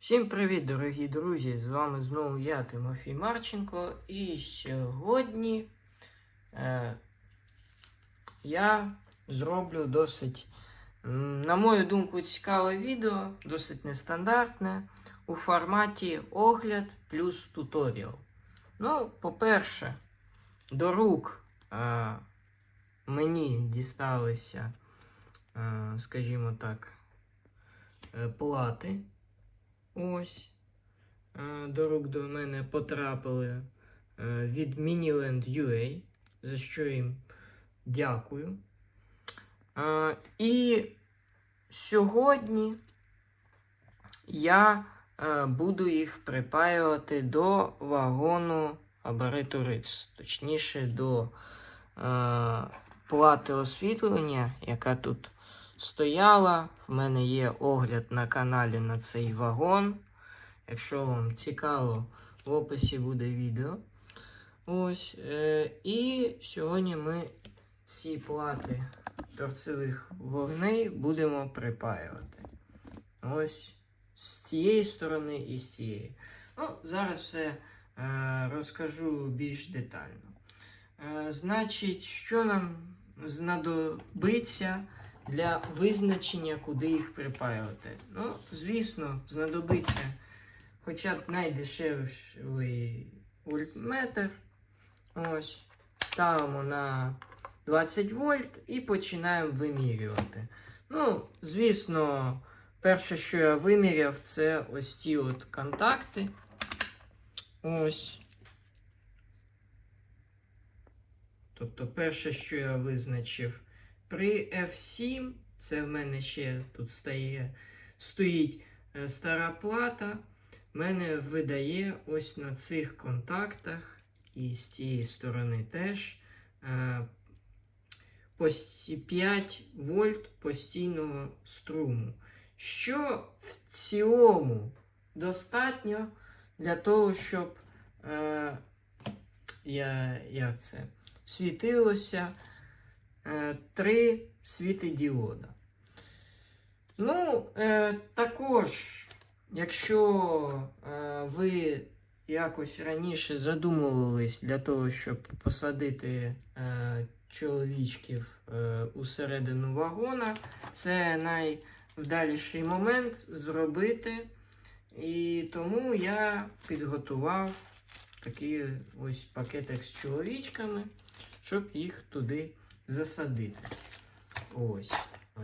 Всім привіт, дорогі друзі! З вами знову я, Тимофій Марченко, і сьогодні е, я зроблю досить, на мою думку, цікаве відео, досить нестандартне, у форматі огляд плюс туторіал. Ну, по-перше, до рук е, мені дісталися, е, скажімо так, е, плати. Ось. Е, До рук до мене потрапили е, від Miniland UA, за що їм дякую. Е, І сьогодні я буду їх припаювати до вагону габариту точніше до плати освітлення, яка тут стояла. В мене є огляд на каналі на цей вагон. Якщо вам цікаво, в описі буде відео. Ось. Е, і сьогодні ми ці плати торцевих вогней будемо припаювати. Ось з цієї сторони і з цієї. Ну, зараз все е, розкажу більш детально. Е, значить, що нам знадобиться для визначення, куди їх припаювати. Ну, звісно, знадобиться хоча б найдешевший вольтметр. Ось. Ставимо на 20 вольт і починаємо вимірювати. Ну, звісно, перше, що я виміряв, це ось ці от контакти. Ось. Тобто, перше, що я визначив, при F7, це в мене ще тут стає, стоїть е, стара плата, мене видає ось на цих контактах, і з цієї сторони теж е, 5 вольт постійного струму. Що в цілому достатньо для того, щоб е, я, як це, світилося три світодіода. Ну, е, також, якщо е, ви якось раніше задумувались для того, щоб посадити е, чоловічків е, усередину вагона, це найвдаліший момент зробити. І тому я підготував такий ось пакетик з чоловічками, щоб їх туди засадити. Ось.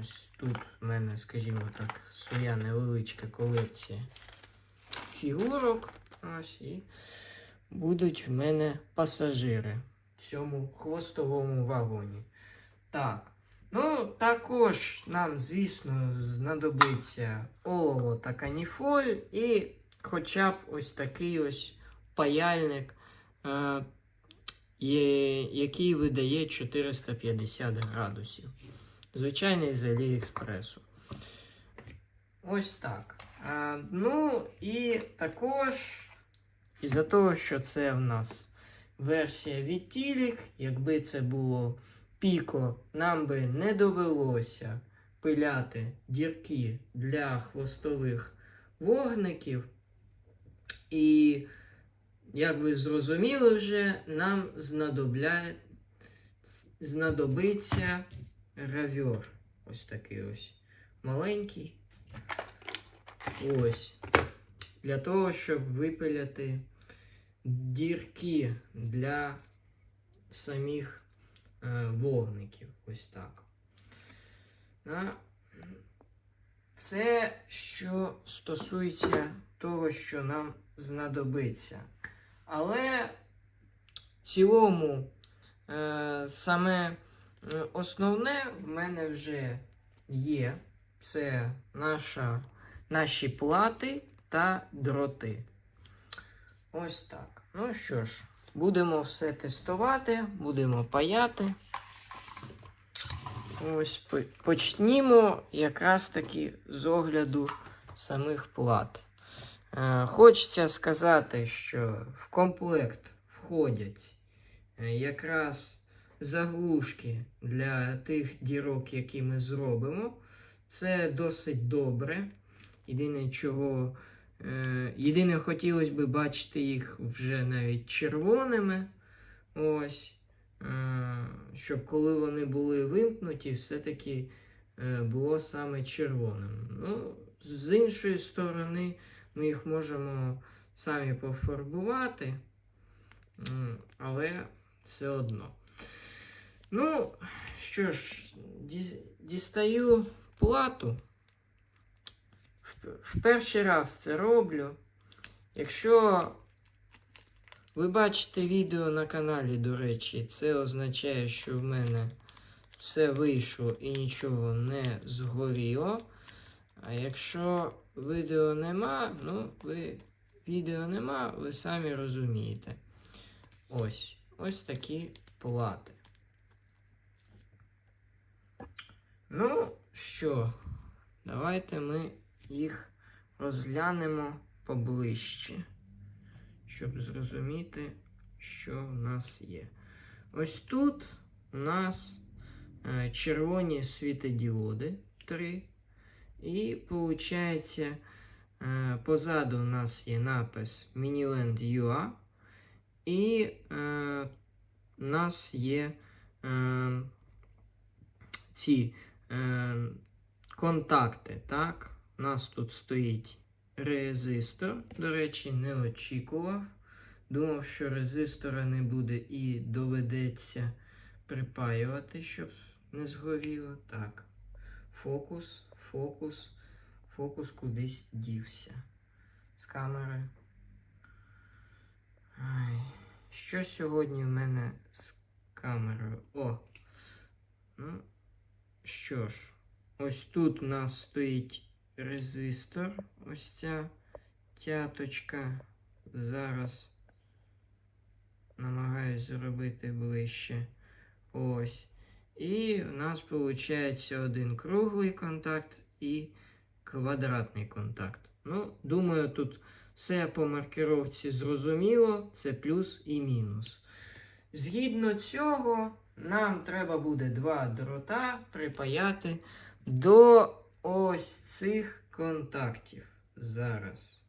Ось тут в мене, скажімо так, своя невеличка колекція фігурок. Ось і будуть в мене пасажири в цьому хвостовому вагоні. Так. Ну, також нам, звісно, знадобиться олово та каніфоль і хоча б ось такий ось паяльник, е, який видає 450 градусів. Звичайний з Аліекспресу. Ось так. А, ну і також, із-за того, що це в нас версія від Тілік, якби це було піко, нам би не довелося пиляти дірки для хвостових вогників. І, як ви зрозуміли вже, нам знадобля... знадобиться гравьор. Ось такий ось маленький. Ось. Для того, щоб випиляти дірки для самих е, вогників. Ось так. Це що стосується того, що нам знадобиться. Але в цілому е, саме е, основне в мене вже є. Це наша, наші плати та дроти. Ось так. Ну що ж, будемо все тестувати, будемо паяти. Ось почнімо якраз таки з огляду самих плат. Е, хочеться сказати, що в комплект входять е, якраз заглушки для тих дірок, які ми зробимо. Це досить добре. Єдине, чого Е, єдине, хотілося б бачити їх вже навіть червоними. Ось. Щоб коли вони були вимкнуті, все-таки було саме червоним. Ну, з іншої сторони, ми їх можемо самі пофарбувати, але все одно. Ну, що ж, дістаю плату. В, перший раз це роблю. Якщо ви бачите відео на каналі, до речі, це означає, що в мене все вийшло і нічого не згоріло. А якщо відео нема, ну, ви відео нема, ви самі розумієте. Ось. Ось такі плати. Ну що, давайте ми їх розглянемо поближче, щоб зрозуміти, що в нас є. Ось тут у нас е, червоні світодіоди 3. І виходить, е, позаду у нас є напис Miniland UA. І е, у нас є ці е, контакти. Так? У нас тут стоїть резистор. До речі, не очікував. Думав, що резистора не буде і доведеться припаювати, щоб не згоріло. Так. Фокус, фокус, фокус кудись дівся. З камери. Ай. Що сьогодні в мене з камерою? О! Ну, що ж, ось тут у нас стоїть резистор. Ось ця тяточка. Зараз намагаюсь зробити ближче. Ось. І у нас виходить один круглий контакт і квадратний контакт. Ну, думаю, тут все по маркировці зрозуміло, це плюс і мінус. Згідно цього, нам треба буде два дрота припаяти до ось цих контактів. Зараз.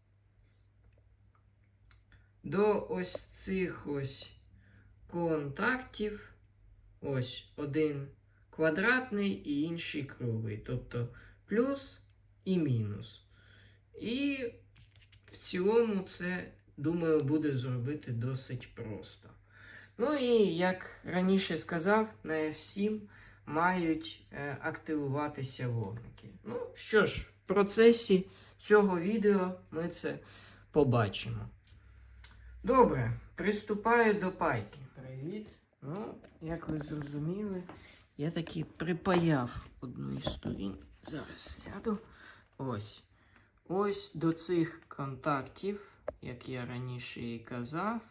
До ось цих ось контактів. Ось один квадратний і інший круглий. Тобто плюс і мінус. І в цілому це, думаю, буде зробити досить просто. Ну і як раніше сказав, на F7 мають е, активуватися вогники. Ну що ж, в процесі цього відео ми це побачимо. Добре, приступаю до пайки. Привіт. Ну, як ви зрозуміли, я таки припаяв одну із сторін. Зараз сяду. Ось. Ось до цих контактів, як я раніше і казав,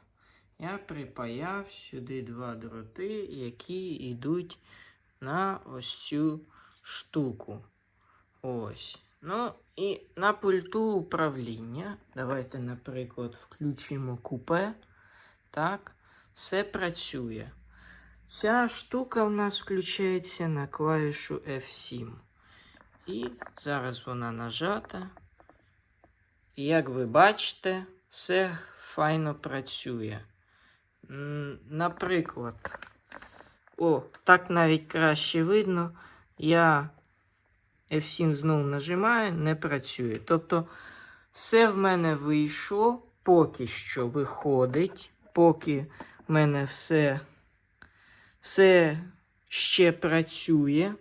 я припаяв сюди два дроти, які йдуть на ось цю штуку. Ось. Ну, і на пульту управління. Давайте, наприклад, включимо купе. Так, все працює. Ця штука в нас включається на клавішу F7. І зараз вона нажата. І як ви бачите, все файно працює. Наприклад, о, так навіть краще видно. Я F7 знову нажимаю, не працює. Тобто, все в мене вийшло, поки що виходить, поки в мене все, все ще працює.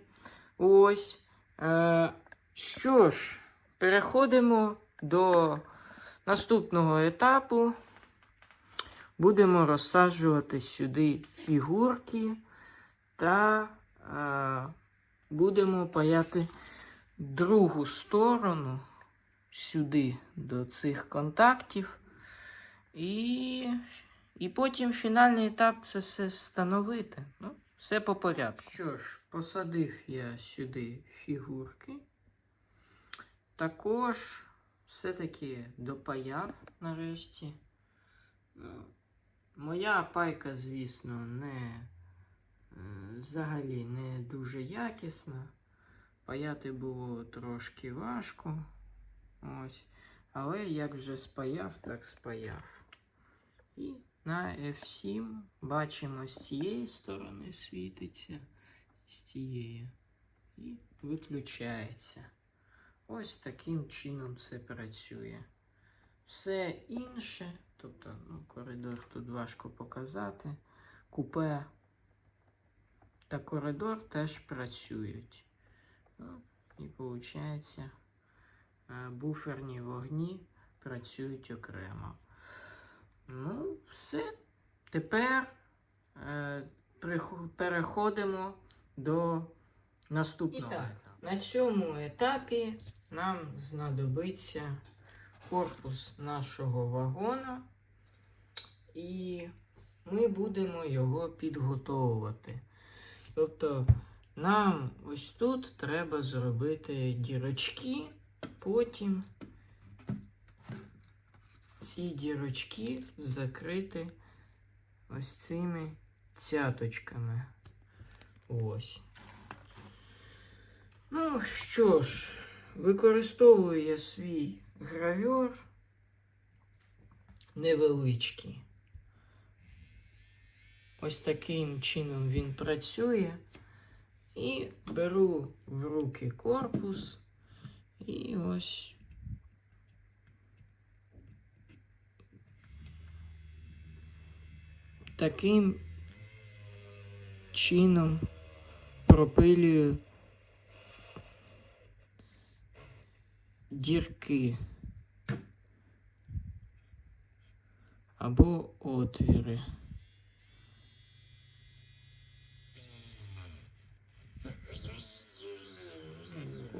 Ось. Е, що ж, переходимо до наступного етапу. Будемо розсаджувати сюди фігурки та е, будемо паяти другу сторону сюди до цих контактів. І, і потім фінальний етап це все встановити. Ну, все по порядку. Що ж, посадив я сюди фігурки. Також все-таки допаяв нарешті. Ну, Моя пайка, звісно, не е, взагалі не дуже якісна. Паяти було трошки важко. Ось. Але як вже спаяв, так спаяв. І на F7 бачимо з цієї сторони світиться, з тієї. І виключається. Ось таким чином це працює. Все інше, тобто ну, коридор тут важко показати. Купе та коридор теж працюють. Ну, і виходить, буферні вогні працюють окремо. Ну, все. Тепер е, переходимо до наступного. І так, етапу. На цьому етапі нам знадобиться корпус нашого вагона, і ми будемо його підготовувати. Тобто нам ось тут треба зробити дірочки, потім ці дірочки закрити ось цими цяточками. Ось. Ну що ж, використовую я свій гравьор невеличкий. Ось таким чином він працює. І беру в руки корпус і ось. Таким чином пропилюю дірки або отвіри.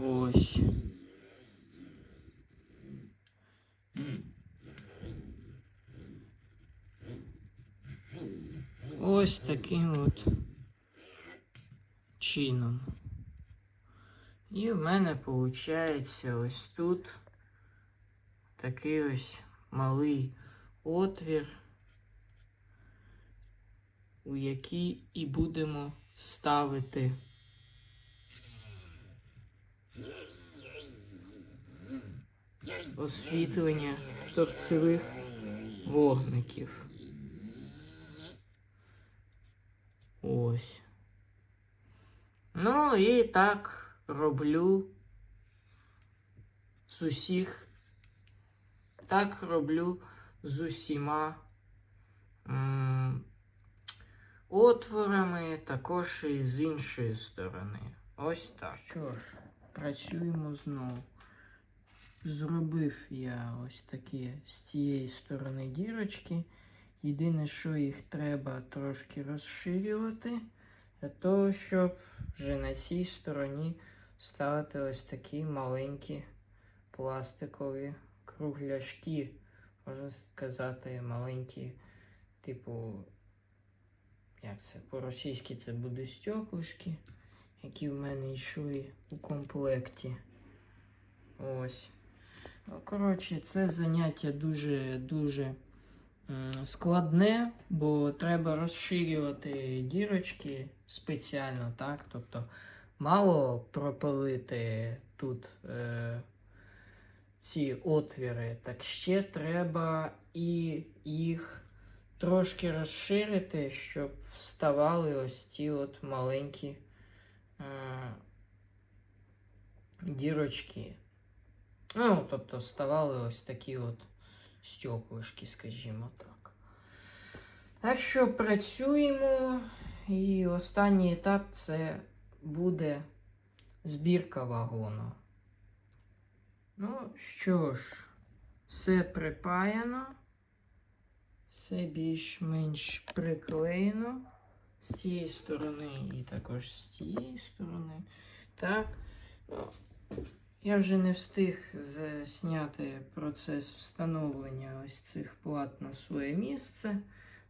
Ось. Ось таким от чином. І в мене виходить ось тут такий ось малий отвір, у який і будемо ставити освітлення торцевих вогників. Ось. Ну і так роблю з усіх. Так роблю з усіма м, отворами, також і з іншої сторони. Ось так. Що ж, працюємо знову. Зробив я ось такі з цієї сторони дірочки. Єдине, що їх треба трошки розширювати, для того, щоб вже на цій стороні ставити ось такі маленькі пластикові кругляшки. Можна сказати, маленькі, типу, як це, по-російськи це буде стеклишки, які в мене йшли у комплекті. Ось. Ну, коротше, це заняття дуже-дуже складне, бо треба розширювати дірочки спеціально, так? Тобто мало пропалити тут е, ці отвіри, так ще треба і їх трошки розширити, щоб вставали ось ті от маленькі е, дірочки. Ну, тобто ставали ось такі от стеклишки, скажімо так. Так що працюємо, і останній етап це буде збірка вагону. Ну що ж, все припаяно, все більш-менш приклеєно з цієї сторони і також з цієї сторони. Так. Я вже не встиг зняти процес встановлення ось цих плат на своє місце,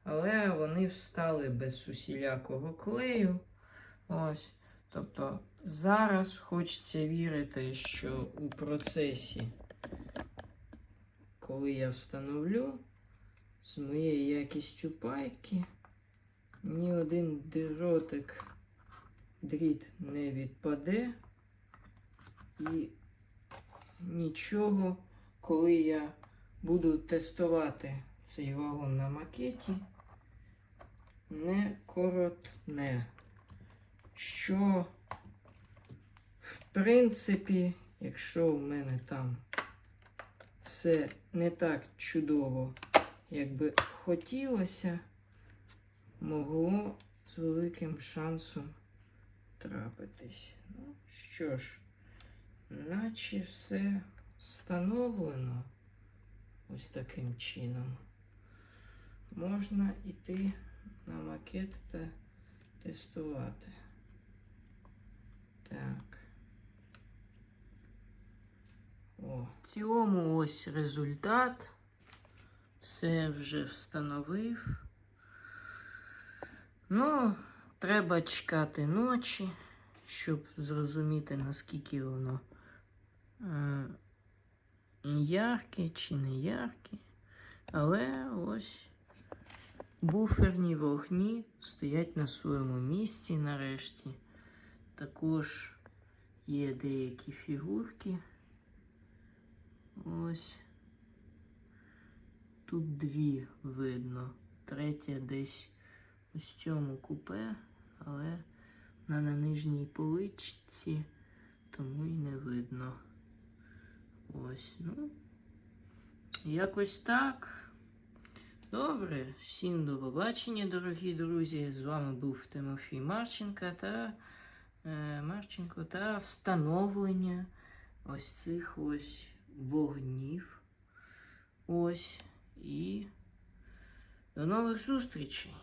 але вони встали без усілякого клею. Ось. Тобто зараз хочеться вірити, що у процесі, коли я встановлю з моєю якістю пайки, ні один дротик дріт не відпаде і нічого коли я буду тестувати цей вагон на макеті, не коротне. Що, в принципі, якщо в мене там все не так чудово, як би хотілося, могло з великим шансом трапитись. Ну, що ж, наче все встановлено ось таким чином. Можна йти на макет та тестувати. Так. О. В цілому ось результат. Все вже встановив. Ну, треба чекати ночі, щоб зрозуміти, наскільки воно ярке чи не ярке. Але ось буферні вогні стоять на своєму місці нарешті. Також є деякі фігурки. Ось. Тут дві видно. Третя десь у цьому купе, але вона на нижній поличці, тому й не видно. Ось, ну. Якось так. Добре, всім до побачення, дорогі друзі. З вами був Тимофій Марченко та е, Марченко та встановлення ось цих ось вогнів. Ось. І до нових зустрічей.